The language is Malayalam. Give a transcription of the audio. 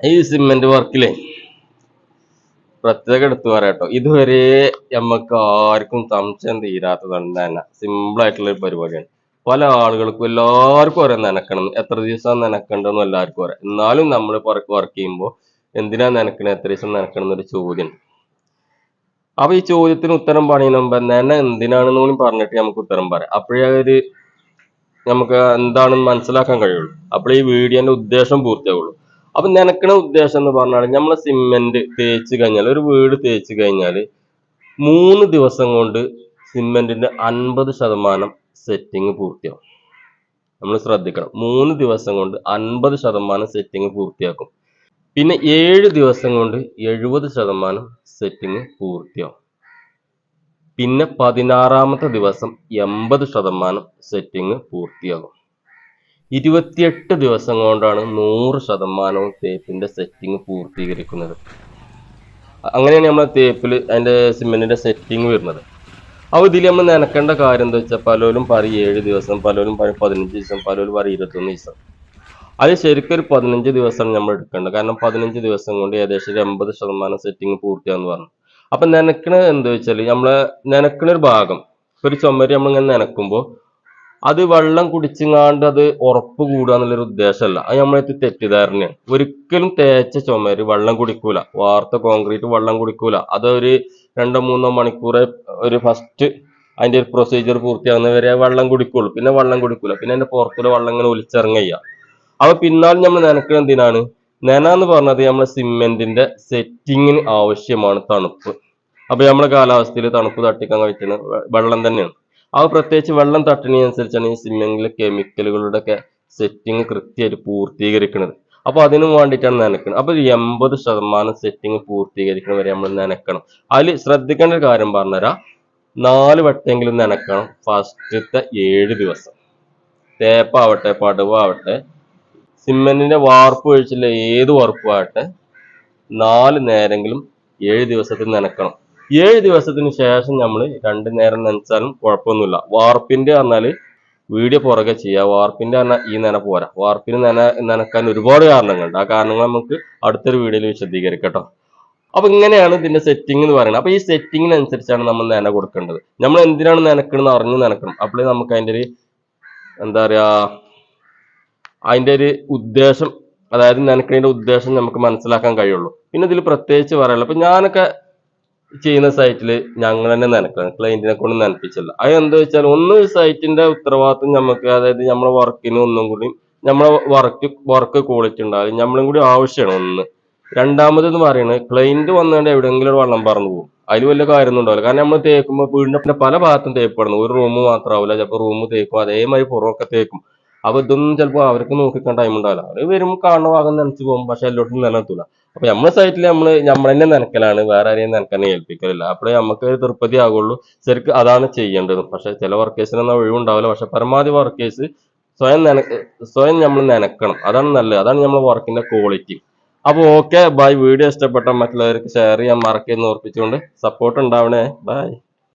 ഈ സിമെന്റ് വർക്കിലെ പ്രത്യേകം എടുത്തു പറയാട്ടോ ഇതുവരെ നമുക്ക് ആർക്കും സംശയം തീരാത്തതാണ് തന്നെ സിമ്പിൾ ആയിട്ടുള്ള ഒരു പരിപാടിയാണ്. പല ആളുകൾക്കും എല്ലാവർക്കും ഓരോ നനക്കണം. എത്ര ദിവസം നനക്കണ്ടെന്നും എല്ലാവർക്കും അറിയാം എന്നാലും നമ്മൾ വർക്ക് ചെയ്യുമ്പോൾ എന്തിനാ നനക്കണം? എത്ര ദിവസം നനക്കണം എന്നൊരു ചോദ്യം അപ്പൊ ഈ ചോദ്യത്തിന് ഉത്തരം പറയുന്ന മുമ്പ് നന എന്തിനാണെന്ന് കൂടി പറഞ്ഞിട്ട് നമുക്ക് ഉത്തരം പറയാം. അപ്പോഴേ ഒരു നമുക്ക് എന്താണെന്ന് മനസ്സിലാക്കാൻ കഴിയുള്ളൂ. അപ്പോൾ ഈ വീഡിയോന്റെ ഉദ്ദേശം പൂർത്തിയാവുള്ളൂ. അപ്പൊ നനക്കണ ഉദ്ദേശം എന്ന് പറഞ്ഞാൽ നമ്മൾ സിമെന്റ് തേച്ച് കഴിഞ്ഞാൽ ഒരു വീട് തേച്ച് കഴിഞ്ഞാൽ മൂന്ന് ദിവസം കൊണ്ട് സിമെന്റിന്റെ അൻപത് ശതമാനം സെറ്റിങ് പൂർത്തിയാവും. നമ്മൾ ശ്രദ്ധിക്കണം. മൂന്ന് ദിവസം കൊണ്ട് അൻപത് ശതമാനം സെറ്റിങ് പൂർത്തിയാക്കും. പിന്നെ ഏഴ് ദിവസം കൊണ്ട് എഴുപത് ശതമാനം സെറ്റിങ് പൂർത്തിയാവും. പിന്നെ പതിനാറാമത്തെ ദിവസം എൺപത് ശതമാനം സെറ്റിങ് പൂർത്തിയാകും. ഇരുപത്തിയെട്ട് ദിവസം കൊണ്ടാണ് നൂറ് ശതമാനവും തേപ്പിന്റെ സെറ്റിംഗ് പൂർത്തീകരിക്കുന്നത്. അങ്ങനെയാണ് നമ്മൾ തേപ്പിൽ അതിന്റെ സിമെന്റിന്റെ സെറ്റിംഗ് വരുന്നത്. അപ്പോൾ ഇതിൽ നമ്മൾ നനക്കേണ്ട കാര്യം എന്താ വെച്ചാൽ പലരും പറയും ഏഴ് ദിവസം പലരും പറയും പതിനഞ്ച് ദിവസം പലരും പറയും ഇരുപത്തൊന്ന് ദിവസം. അത് ശരിക്കും ഒരു പതിനഞ്ച് ദിവസമാണ് നമ്മൾ എടുക്കേണ്ടത്. കാരണം പതിനഞ്ച് ദിവസം കൊണ്ട് ഏകദേശം ഒരു എൺപത് ശതമാനം സെറ്റിങ് പൂർത്തിയാന്ന് പറഞ്ഞു. അപ്പൊ നനക്കണത് എന്താ വെച്ചാൽ നമ്മളെ നനക്കണ ഒരു ഭാഗം ഒരു ചുമര് നമ്മളിങ്ങനെ നനക്കുമ്പോൾ അത് വെള്ളം കുടിച്ചിങ്ങാണ്ട് അത് ഉറപ്പ് കൂടുക എന്നുള്ളൊരു ഉദ്ദേശമല്ല. അത് നമ്മളെ തെറ്റിദ്ധാരണയാണ്. ഒരിക്കലും തേച്ച ചുമര് വെള്ളം കുടിക്കൂല. വാർത്ത കോൺക്രീറ്റ് വെള്ളം കുടിക്കൂല. അതൊരു രണ്ടോ മൂന്നോ മണിക്കൂറെ ഒരു ഫസ്റ്റ് അതിന്റെ ഒരു പ്രൊസീജിയർ പൂർത്തിയാകുന്നവരെ വെള്ളം കുടിക്കുള്ളൂ. പിന്നെ വെള്ളം കുടിക്കൂല. പിന്നെ അതിന്റെ പുറത്തുള്ള വെള്ളം ഇങ്ങനെ ഒലിച്ചിറങ്ങുക അപ്പൊ പിന്നാലും നമ്മൾ നനക്കുന്നത് എന്തിനാണ്? നന എന്ന് പറഞ്ഞത് നമ്മളെ സിമെന്റിന്റെ സെറ്റിങ്ങിന് ആവശ്യമാണ് തണുപ്പ്. അപ്പൊ നമ്മളെ കാലാവസ്ഥയിൽ തണുപ്പ് തട്ടിക്കാൻ കഴിക്കുന്ന വെള്ളം തന്നെയാണ്. അത് പ്രത്യേകിച്ച് വെള്ളം തട്ടുന്നതനുസരിച്ചാണ് ഈ സിമെന്റിലെ കെമിക്കലുകളുടെ ഒക്കെ സെറ്റിങ് കൃത്യമായിട്ട് പൂർത്തീകരിക്കുന്നത് അപ്പൊ അതിനു വേണ്ടിയിട്ടാണ് നനക്കുന്നത് അപ്പൊ ഒരു എൺപത് ശതമാനം സെറ്റിങ് പൂർത്തീകരിക്കുന്ന വരെ നമ്മൾ നനക്കണം. അതിൽ ശ്രദ്ധിക്കേണ്ട ഒരു കാര്യം പറഞ്ഞുതരാം. നാല് വട്ടെങ്കിലും നനക്കണം ഫസ്റ്റത്തെ ഏഴ് ദിവസം. തേപ്പാവട്ടെ പടവാവട്ടെ സിമെന്റിന്റെ വാർപ്പ് ഒഴിച്ചുള്ള ഏത് വാർപ്പുമാകട്ടെ നാല് നേരെങ്കിലും ഏഴ് ദിവസത്തിൽ നനക്കണം. ഏഴ് ദിവസത്തിന് ശേഷം നമ്മൾ രണ്ട് നേരം നനച്ചാലും കുഴപ്പമൊന്നുമില്ല. വാർപ്പിന്റെ പറഞ്ഞാൽ വീഡിയോ പുറകെ ചെയ്യുക വാർപ്പിന്റെ പറഞ്ഞാൽ ഈ നന പോരാ. വാർപ്പിന് നന നനക്കാൻ ഒരുപാട് കാരണങ്ങളുണ്ട്. ആ കാരണങ്ങൾ നമുക്ക് അടുത്തൊരു വീഡിയോയിൽ വിശദീകരിക്കട്ടോ അപ്പൊ ഇങ്ങനെയാണ് ഇതിന്റെ സെറ്റിംഗ് എന്ന് പറയുന്നത്. അപ്പൊ ഈ സെറ്റിങ്ങിനനുസരിച്ചാണ് നമ്മൾ നന കൊടുക്കേണ്ടത്. നമ്മൾ എന്തിനാണ് നനക്കണമെന്ന് അറിഞ്ഞ് നനക്കണം. അപ്പോഴേ നമുക്ക് അതിന്റെ ഒരു എന്താ പറയാ അതിന്റെ ഒരു ഉദ്ദേശം അതായത് നനക്കണതിന്റെ ഉദ്ദേശം നമുക്ക് മനസ്സിലാക്കാൻ കഴിയുള്ളൂ. പിന്നെ ഇതിൽ പ്രത്യേകിച്ച് പറയാനുള്ളത്. അപ്പൊ ഞാനൊക്കെ ചെയ്യുന്ന സൈറ്റിൽ ഞങ്ങൾ തന്നെ നനക്കണം. ക്ലയന്റിനെ കൊണ്ട് നനപ്പിച്ചില്ല. അത് എന്താ വെച്ചാൽ ഒന്ന് സൈറ്റിന്റെ ഉത്തരവാദിത്വം നമുക്ക് അതായത് നമ്മളെ വർക്കിന് ഒന്നും കൂടി നമ്മളെ വർക്ക് വർക്ക് ക്വാളിറ്റി ഉണ്ടാകും നമ്മളും കൂടി ആവശ്യമാണ് ഒന്ന്. രണ്ടാമത് എന്ന് പറയുന്നത് ക്ലയന്റ് വന്നുകൊണ്ട് എവിടെയെങ്കിലും ഒരു വള്ളം പറന്നു പോകും അതിൽ വലിയ കാര്യമൊന്നും ഉണ്ടാവില്ല. കാരണം നമ്മൾ തേക്കുമ്പോൾ വീടിന്റെ പല ഭാഗത്തും തേപ്പെടുന്നു ഒരു റൂം മാത്രമാവില്ല ചിലപ്പോൾ റൂം തേക്കും. അതേമാതിരി പുറമൊക്കെ തേക്കും. അപ്പൊ ഇതൊന്നും ചിലപ്പോൾ അവർക്ക് നോക്കിക്കാൻ ടൈം ഉണ്ടാവില്ല. അവർ വരുമ്പോൾ കാണുന്ന ഭാഗം നനച്ച് പോകും. പക്ഷെ എല്ലായിടത്തും നിലനിർത്തൂല. അപ്പൊ നമ്മളെ സൈറ്റിൽ നമ്മൾ നമ്മൾ തന്നെ നനക്കലാണ് വേറെ ആരെയും നനക്കാൻ ഏൽപ്പിക്കലില്ല. അപ്പോഴേ നമുക്ക് ഒരു തൃപ്തി ആകുള്ളൂ ശരിക്കും അതാണ് ചെയ്യേണ്ടത്. പക്ഷെ ചില വർക്കേഴ്സിനൊന്നും ഒഴിവുണ്ടാവില്ല. പക്ഷെ പരമാവധി വർക്കേഴ്സ് സ്വയം നന സ്വയം നമ്മൾ നനക്കണം. അതാണ് നല്ലത്. അതാണ് നമ്മളെ വർക്കിന്റെ ക്വാളിറ്റി അപ്പോൾ ഓക്കെ ബൈ വീഡിയോ ഇഷ്ടപ്പെട്ട മറ്റുള്ളവർക്ക് ഷെയർ ചെയ്യാൻ മറക്കെന്ന് ഓർപ്പിച്ചുകൊണ്ട് സപ്പോർട്ട് ഉണ്ടാവണേ. ബൈ